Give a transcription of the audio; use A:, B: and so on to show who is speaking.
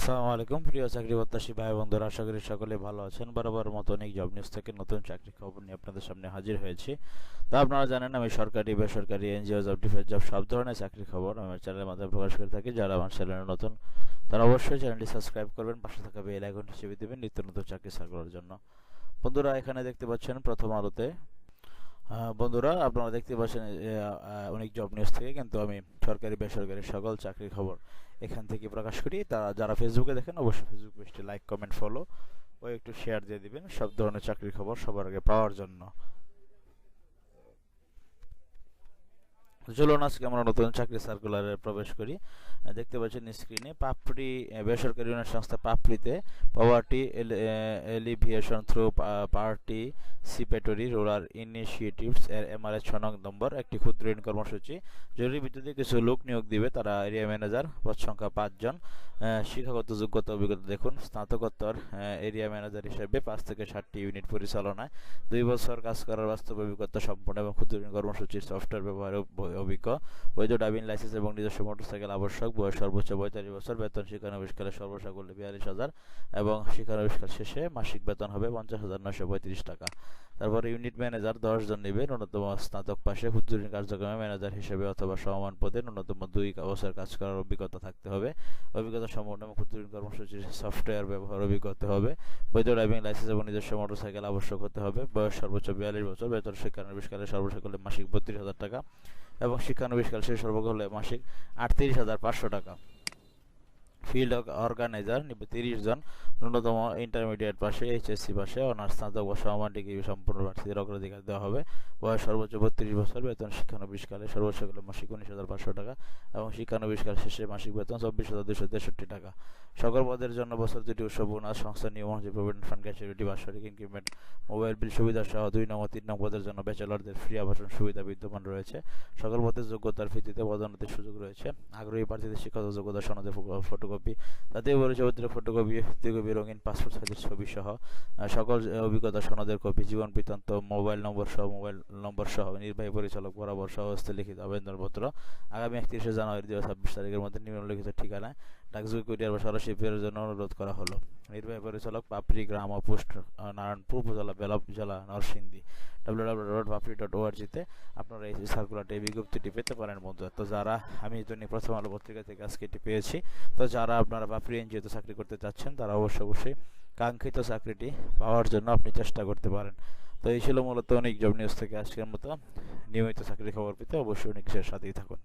A: আসসালামু আলাইকুম। প্রিয় চাকরি প্রত্যাশী ভাই বন্ধুরা আশা করি সকলে ভালো আছেন। বরাবর মতো অনেক জব নিউজ থেকে নতুন চাকরি খবর নিয়ে আপনাদের সামনে হাজির হয়েছি। তো আপনারা জানেন, আমি সরকারি, বেসরকারি এনজিও জব ডিফেন্স জব সব ধরনের চাকরি খবর আমার চ্যানেলের মাধ্যমে প্রকাশ করে থাকি। যারা আমার চ্যানেলে নতুন, তারা অবশ্যই চ্যানেলটি সাবস্ক্রাইব করবেন। পাশে থাকা বেল আইকন হিসেবে দেবেন নিত্য নতুন চাকরি সার্কুলার জন্য। বন্ধুরা, এখানে দেখতে পাচ্ছেন প্রথম আলোতে বন্ধুরা, আপনারা দেখতে পাচ্ছেন অনেক জব নিউজ থেকে কিন্তু আমি সরকারি, বেসরকারি সকল চাকরির খবর এখান থেকে প্রকাশ করি। তারা যারা ফেসবুকে দেখেন, অবশ্যই ফেসবুক পেজটি লাইক কমেন্ট ফলো ও একটু শেয়ার দিয়ে দিবেন। সব ধরনের চাকরির খবর সবার আগে পাওয়ার জন্য। চলুন আজকে আমরা নতুন চাকরি সার্কুলারে প্রবেশ করি? দেখতে পাচ্ছেন স্ক্রিনে পাপড়ি বেসরকারি ইউনিয়ন সংস্থা পাপড়িতে poverty alleviation through participatory rural initiatives এর এমআরএস ছ নং নম্বর একটি ক্ষুদ্র ঋণ কর্মসূচি। জরুরি ভিত্তিতে কিছু লোক নিয়োগ দিবে, তারা এরিয়া ম্যানেজার পদ সংখ্যা পাঁচজন শিক্ষাগত যোগ্যতা, অভিজ্ঞতা দেখুন। স্নাতকোত্তর এরিয়া ম্যানেজার হিসেবে পাঁচ থেকে ষাটটি ইউনিট পরিচালনায়। দুই বছর কাজ করার বাস্তব অভিজ্ঞতা সম্পন্ন এবং ক্ষুদ্র ঋণ কর্মসূচির সফটওয়্যার ব্যবহারে অভিজ্ঞ। বৈধ ড্রাইভিং লাইসেন্স এবং নিজস্ব মোটরসাইকেল আবশ্যক। বয়স সর্বোচ্চ পঁয়তাল্লিশ বছর। বেতন শিক্ষানবিষ্কালে সর্বশেষ করলে বিয়াল্লিশ হাজার এবং শিক্ষানবিষ্কার শেষে মাসিক বেতন হবে পঞ্চাশ হাজার নশো পঁয়ত্রিশ টাকা। তারপরে ইউনিট ম্যানেজার দশ জন নেবে। ন্যূনতম স্নাতক পাশে ক্ষুদ্র ঋণ কার্যক্রমে ম্যানেজার হিসেবে অথবা সমমান পদে ন্যূনতম দুই বছর কাজ করার অভিজ্ঞতা থাকতে হবে। অভিজ্ঞতা সম্পন্ন এবং ক্ষুদ্র ঋণ কর্মসূচির সফটওয়্যার ব্যবহার অভিজ্ঞতা হবে। বৈধ ড্রাইভিং লাইসেন্স এবং নিজস্ব মোটরসাইকেল আবশ্যক হতে হবে। বয়স সর্বোচ্চ বিয়াল্লিশ বছর। বেতন শিক্ষানবিষ্কালে সর্বশেষ করলে মাসিক বত্রিশ হাজার টাকা। এবং শিক্ষানবিষ্কাল শেষ সর্বকাল হলে মাসিক আটত্রিশ হাজার পাঁচশো টাকা। ফিল্ড অর্গানাইজার তিরিশ জন। ন্যূনতম ইন্টারমিডিয়েট পাশে এইচএসসি পাশে অনার্স স্নাতক বা সমান ডিগ্রি সম্পূর্ণ প্রার্থীদের অগ্রাধিকার দেওয়া হবে। বয়স সর্বোচ্চ বত্রিশ বছর, বেতন শিক্ষানবিষ্কালে সর্বোচ্চ হলে মাসিক উনিশ হাজার পাঁচশো টাকা এবং শিক্ষানবিষ্কাল শেষে মাসিক বেতন চব্বিশ হাজার দুশো তেষট্টি টাকা। সকল পদের জন্য বছর দুটি উৎসব, বোনাস সংস্থা নিয়ম অনুযায়ী প্রভিডেন্ট ফান্ড গ্যাচুরিটি বাৎসরিক ইনক্রিমেন্ট মোবাইল বিল সুবিধা সহ দুই নম্বর তিন নম্বর পদের জন্য ব্যাচেলরদের ফ্রি আবাসন সুবিধা বিদ্যমান রয়েছে। সকল পদের যোগ্যতার ভিত্তিতে পদোন্নতির সুযোগ রয়েছে। আগ্রহী প্রার্থীদের শিক্ষাগত যোগ্যতা সনদের ফো- ফটোকপি জাতীয় পরিচয়পত্রের ফটোকপি ফটোকপি রঙিন পাসপোর্ট সাইজের ছবি সহ সকল অভিজ্ঞতা, সনদের কপি জীবন বৃত্তান্ত মোবাইল নম্বর সহ মোবাইল নম্বর সহ, নির্বাহী পরিচালক, বরাবর সহ হস্তে লিখিত আবেদনপত্র। আগামী একত্রিশে জানুয়ারি দু হাজার ছাব্বিশ তারিখের মধ্যে নিম্নলিখিত ঠিকানায় ডাকযোগে কুরিয়ার বা সরাসরি ফেরার জন্য অনুরোধ করা হলো। নির্বাহী পরিচালক পাপড়ি গ্রাম ও পোস্ট নারায়ণপুর উপজেলা, বেলাব জেলা, Narsingdi W W dot Papri dot ওআরজিতে আপনারা এই সার্কুলারটি এই বিজ্ঞপ্তিটি পেতে পারেন বন্ধু তো যারা, আমি এই জন্য প্রথম আলো পত্রিকা থেকে আজকে এটি পেয়েছি। তো যারা আপনারা বাপরি এনজিওতে চাকরি করতে চাচ্ছেন, তারা অবশ্যই অবশ্যই কাঙ্ক্ষিত চাকরিটি পাওয়ার জন্য আপনি চেষ্টা করতে পারেন। তো এই ছিল মূলত অনেক জব নিউজ থেকে আজকের মতো। নিয়মিত চাকরি খবর পেতে অবশ্যই অনেক সাথেই থাকুন।